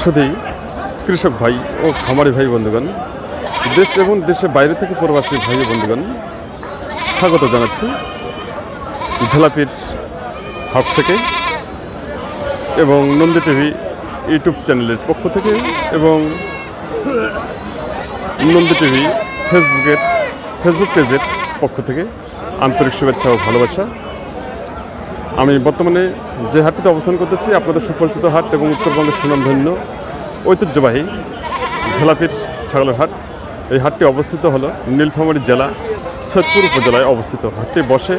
সুধী কৃষক ভাই ও খামারি ভাই বন্ধুগণ, দেশ এবং দেশের বাইরে থেকে প্রবাসী ভাই বন্ধুগণ, স্বাগত জানাচ্ছি ঢেলাপির হাব থেকে এবং নন্দী টিভি ইউটিউব চ্যানেলের পক্ষ থেকে এবং নন্দী টিভি ফেসবুকের, ফেসবুক পেজের পক্ষ থেকে আন্তরিক শুভেচ্ছা ও ভালোবাসা। আমি বর্তমানে যে হাটটিতে অবস্থান করতেছি, আপনাদের সুপরিচিত হাট এবং উত্তরবঙ্গের সুনামধন্য, ঐতিহ্যবাহী ঢেলাপির ছাগলের হাট। এই হাটটি অবস্থিত হলো নীলফামারী জেলা, সৈয়দপুর উপজেলায় অবস্থিত। হাটটি বসে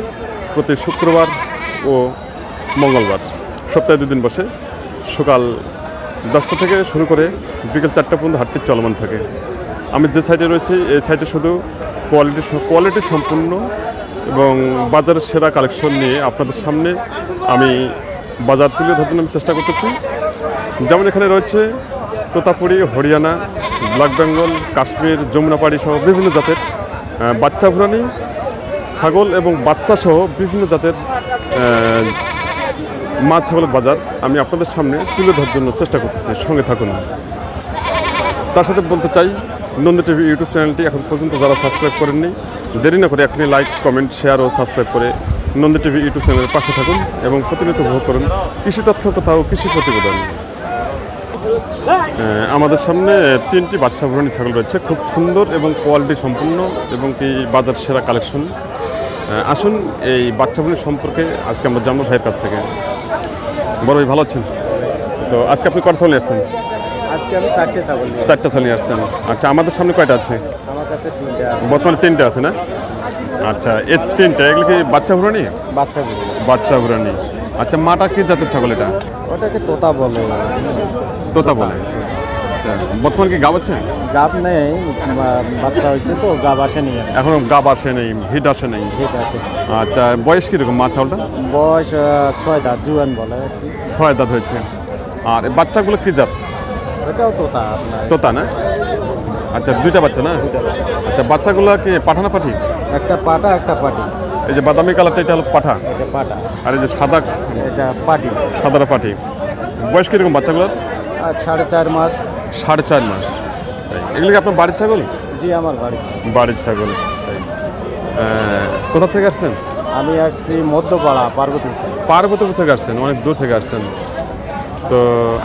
প্রতি শুক্রবার ও মঙ্গলবার। সপ্তাহে দুদিন বসে। সকাল দশটা থেকে শুরু করে বিকেল চারটা পর্যন্ত হাটটি চলমান থাকে। আমি যে সাইডে রয়েছি, এই সাইডে শুধু কোয়ালিটি কোয়ালিটি সম্পূর্ণ এবং বাজারের সেরা কালেকশন নিয়ে আপনাদের সামনে আমি বাজার তুলে ধরার জন্য আমি চেষ্টা করতেছি। যেমন এখানে রয়েছে তোতাপুরি, হরিয়ানা, ব্ল্যাক বেঙ্গল, কাশ্মীর যমুনাপাড়ি সহ বিভিন্ন জাতের বাচ্চা ভুরানি, ছাগল এবং বাচ্চা সহ বিভিন্ন জাতের মাছ ছাগলের বাজার আমি আপনাদের সামনে তুলে ধরার জন্য চেষ্টা করতেছি। সঙ্গে থাকুন। তার সাথে বলতে চাই, নন্দী টিভি ইউটিউব চ্যানেলটি এখন পর্যন্ত যারা সাবস্ক্রাইব করেননি দেরি না করে এখনই লাইক কমেন্ট শেয়ার ও সাবস্ক্রাইব করে নন্দী টিভি ইউটিউব চ্যানেলের পাশে থাকুন এবং প্রতিনিয়ত উপভোগ করুন কৃষি তথ্য কথা ও কৃষি প্রতিবেদন। আমাদের সামনে তিনটি বাচ্চা ভ্রণী ছাগল রয়েছে। খুব সুন্দর এবং কোয়ালিটি সম্পূর্ণ এবং কি বাজার সেরা কালেকশন আসুন এই বাচ্চা ভ্রণী সম্পর্কে আজকে আমরা জানব ভাইয়ের কাছ থেকে। বড় ভাই ভালো আছেন? তো আজকে আপনি কটা ছাগল নিয়ে আসছেন? আজকে আমি চারটে ছাগল চারটা ছাগল নিয়ে আসছেন। আচ্ছা আমাদের সামনে কয়টা আছে? আমার কাছে আছে বর্তমানে তিনটে আছে না? আচ্ছা এর তিনটে এগুলো কি বাচ্চা ভুরানি? বাচ্চাগুলো বাচ্চা ভুরানি। আচ্ছা মাটা কি জাতের ছাগল এটা? ওটাকে তোতা বলে। তোতা বলে। আচ্ছা বর্তমানে কি গাব আছে? গাব নেই বাচ্চা হয়েছে তো গাব আসেনি আর এখনও। গাব আসে নেই হিট আসে নেই। হিট আছে আচ্ছা বয়স কীরকম মা ছাগলটা? বয়স ছয় দাঁত জুয়ান বলে ছয় দাঁত হয়েছে। আর বাচ্চাগুলো কি জাত? ওটাও তোতা আপনার। তোতা না? আচ্ছা দুইটা বাচ্চা না? আচ্ছা বাচ্চাগুলো কি পাঠা না পাঠি? একটা পাটা একটা পাটি এই যে বাদামি কালারটা এটা হলো পাঠা? এটা পাটা আর এই যে সাদা এটা পাটি সাদাটা পাঠি। বয়স কীরকম বাচ্চাগুলোর? সাড়ে চার মাস। সাড়ে চার মাস। এগুলো কি আপনার বাড়ির ছাগল? জি আমার বাড়ি বাড়ির ছাগল। তাই কোথা থেকে আসছেন? আমি আসছি মধ্যপাড়া পার্বতী। পার্বতীপুর থেকে আসছেন অনেক দূর থেকে আসছেন। তো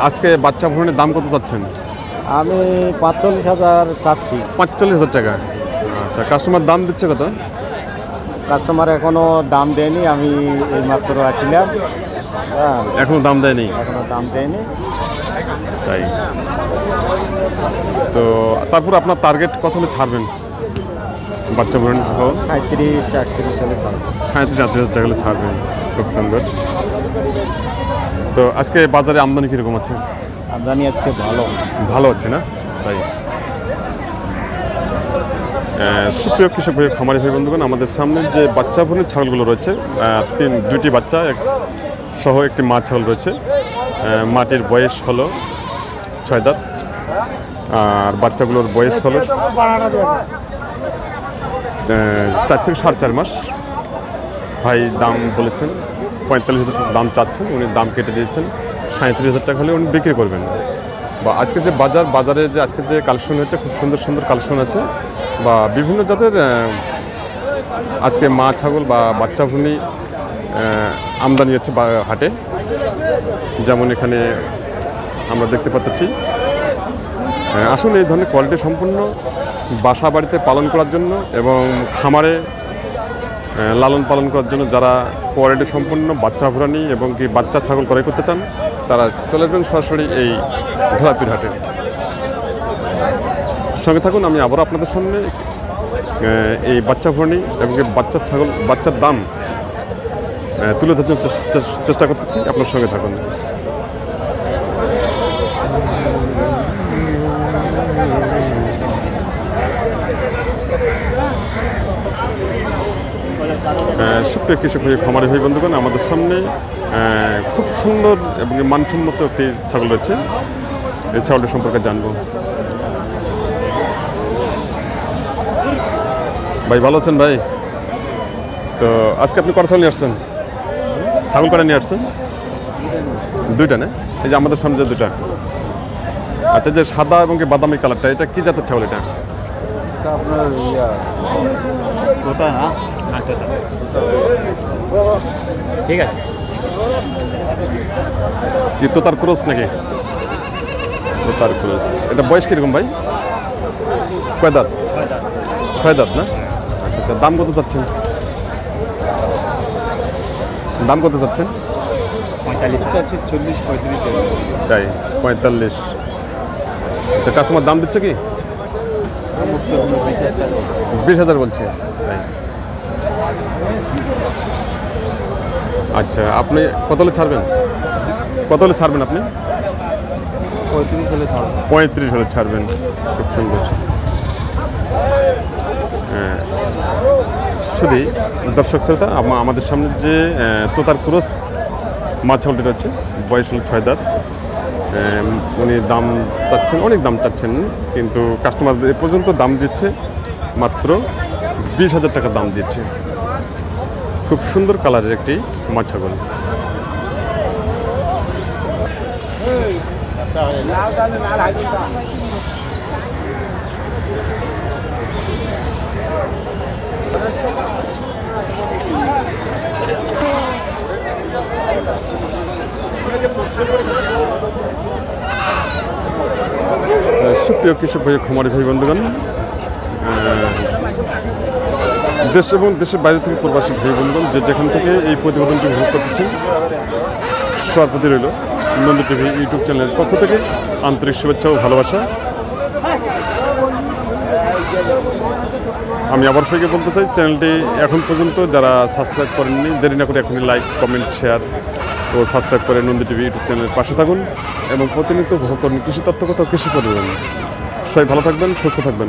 আজকে বাচ্চা ভ্রমণের দাম কত চাচ্ছেন? আমি পাঁচচল্লিশ হাজার চাচ্ছি। পাঁচচল্লিশ হাজার টাকা। আচ্ছা কাস্টমার দাম দিচ্ছে কত? কাস্টমার এখনও দাম দেয়নি আমি এই এইমাত্র আসিলাম। হ্যাঁ। এখনও দাম দেয়নি? এখনও দাম দেয়নি। তাই। তো তারপর আপনার টার্গেট কত হলে ছাড়বেন? বাচ্চা সহ সাঁত্রিশ আটত্রিশ হলে সাঁত্রিশ আটত্রিশ হাজার টাকা হলে ছাড়বেন। খুব সুন্দর। তো আজকে বাজারে আমদানি কীরকম আছে? আমদানি আজকে ভালো। ভালো আছে না? তাই। সুপ্রিয় কৃষক ভাই, খামারি ভাই, বন্ধুগণ, আমাদের সামনে যে বাচ্চা ভ্রূণের ছাগলগুলো রয়েছে তিন দুটি বাচ্চা, এক সহ একটি মা ছাগল রয়েছে। মাটির বয়স হলো ছয় দাঁত, আর বাচ্চাগুলোর বয়স হলো চার থেকে সাড়ে চার মাস। ভাই দাম বলেছেন, পঁয়তাল্লিশ হাজার দাম চাচ্ছেন, উনি দাম কেটে দিয়েছেন। সাঁত্রিশ হাজার টাকা হলে উনি বিক্রি করবেন। বা আজকে যে বাজার, বাজারে যে আজকে যে কালেকশন হচ্ছে, খুব সুন্দর সুন্দর কালেকশন আছে। বা বিভিন্ন জাতের আজকে মা ছাগল বা বাচ্চা ভুনি আমদানি হচ্ছে হাটে। যেমন এখানে আমরা দেখতে পাচ্ছি। আসুন এই ধরনের কোয়ালিটি সম্পূর্ণ বাসা বাড়িতে পালন করার জন্য এবং খামারে লালন পালন করার জন্য যারা কোয়ালিটি সম্পন্ন বাচ্চা ভুরানি এবং কি বাচ্চা ছাগল ক্রয় করতে চান তারা চলে আসবেন সরাসরি এই ধোলাপির হাটে। সঙ্গে থাকুন, আমি আবার আপনাদের সামনে এই বাচ্চা ভরণি এবং বাচ্চার ছাগল, বাচ্চার দাম তুলে ধরার চেষ্টা করতেছি। আপনার সঙ্গে থাকুন। সুপ্রিয় কৃষক ভাই, খামারি ভাই, বন্ধুগণ, আমাদের সামনে খুব সুন্দর এবং মানসম্মত একটি ছাগল রয়েছে। এই ছাগলটি সম্পর্কে জানব। ভাই, ভালো আছেন ভাই? তো আজকে আপনি কটা ছাগল নিয়ে আসছেন? ছাগল কটা নিয়ে আসছেন? দুইটা না? এই যে আমাদের সামনে যে দুটা আচ্ছা যে সাদা এবং বাদামি কালারটা, এটা কি জাতের ছাগল এটা? এটা আপনার ইয়া কোথায় না? ঠিক আছে। কি তোতার ক্রস নাকি? তোতার ক্রস। এটা বয়স কীরকম ভাই? কয় দাঁত? ছয় দাঁত না? আচ্ছা আচ্ছা দাম কত চাচ্ছেন? দাম কত চাচ্ছেন? পঁয়তাল্লিশ চাচ্ছি চল্লিশ পঁয়ত্রিশ তাই পঁয়তাল্লিশ। আচ্ছা কাস্টমার দাম দিচ্ছে কি? বিশ হাজার বলছে। আচ্ছা আপনি কত হলে ছাড়বেন? কত হলে ছাড়বেন আপনি? পঁয়ত্রিশ হলে ছাড়বো। পঁয়ত্রিশ হলে ছাড়বেন। খুব সুন্দর। হ্যাঁ। শুধু দর্শক শ্রোতা আমা- আমাদের সামনে যে তোতার ক্রস মাছ ছাগলটি রয়েছে বয়স হল ছয় দাঁত। উনি দাম চাচ্ছেন, অনেক দাম চাচ্ছেন, কিন্তু কাস্টমার এ পর্যন্ত দাম দিচ্ছে মাত্র বিশ হাজার টাকা দাম দিচ্ছে। খুব সুন্দর কালারের একটি মাছ ছাগল। সুপ্রিয় কৃষক ভাই খামারি ভাই বন্ধুগণ দেশ এবং দেশের বাইরে থেকে প্রবাসী ভাই বন্ধুগণ, যে যেখান থেকে এই প্রতিবেদনটি ভোগ করতেছেন সবার প্রতি রইল নন্দী টিভি ইউটিউব চ্যানেলের পক্ষ থেকে আন্তরিক শুভেচ্ছা ও ভালোবাসা। আমি আবার সবাইকে বলতে চাই, চ্যানেলটি এখন পর্যন্ত যারা সাবস্ক্রাইব করেননি, দেরি না করে এখনই লাইক, কমেন্ট, শেয়ার ও সাবস্ক্রাইব করে নন্দী টিভি ইউটিউব চ্যানেলের পাশে থাকুন এবং প্রতিনিয়ত উপভোগ করুন কৃষি কথা কৃষি পরিবহন সবাই ভালো থাকবেন, সুস্থ থাকবেন।